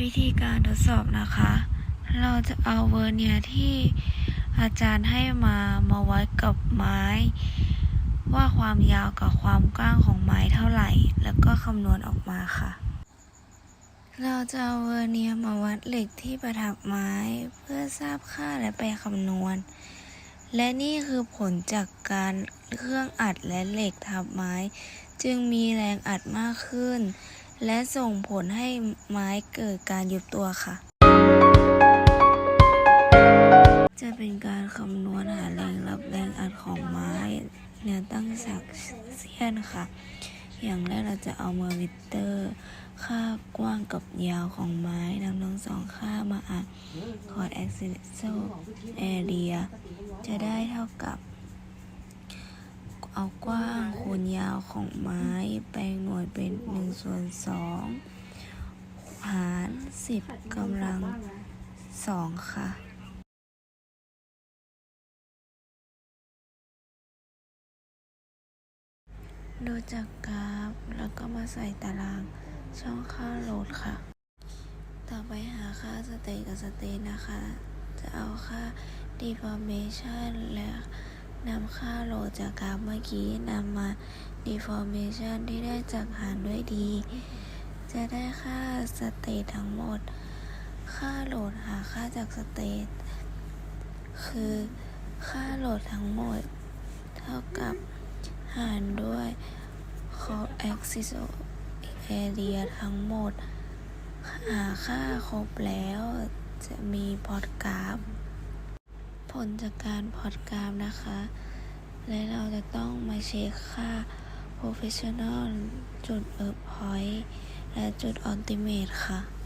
วิธีการทดสอบนะคะ เราจะเอาเวอร์เนียที่อาจารย์ให้มามาไว้กับไม้ ว่าความยาวกับความกว้างของไม้เท่าไหร่ แล้วก็คำนวณออกมาค่ะ เราจะเอาเวอร์เนียมาวัดเหล็กที่ประทับไม้ เพื่อทราบค่าและไปคำนวณ และนี่คือผลจากการเครื่องอัดและเหล็กทับไม้ จึงมีแรงอัดมากขึ้น และส่งผลให้ไม้เกิดการยุบตัวค่ะ จะเป็นการคำนวณหาแรงรับแรงอัดของไม้แนวตั้งสักเซียนค่ะ อย่างแรกเราจะเอาเมามิเตอร์ ค่ากว้างกับยาวของไม้นำทั้งสองค่ามาอัดคอร์ดแอคซิโซแอเรียจะได้เท่ากับ เอากว้างคูณยาวของไม้ แปลงหน่วยเป็น1ส่วน2หาร 10กำลัง 2 ค่ะดูจากกราฟแล้วก็มาใส่ตารางช่องค่าโหลดค่ะ ต่อไปหาค่าสเตทกับสเตทนะคะ จะเอาค่า deformation และ นำค่าโหลดจากกราฟเมื่อกี้นำมา deformation ที่ได้จากหารด้วยดี จะได้ค่าสเตททั้งหมด ค่าโหลดหาค่าจากสเตทคือค่าโหลดทั้งหมด เท่ากับหารด้วย cos axis area ทั้งหมด หาค่าครบแล้วจะมีพอร์ตกราฟ ผลจากการพอดกรามนะคะ และเราจะต้องมาเช็คค่า professional จุด e r point และจุด ultimate ค่ะ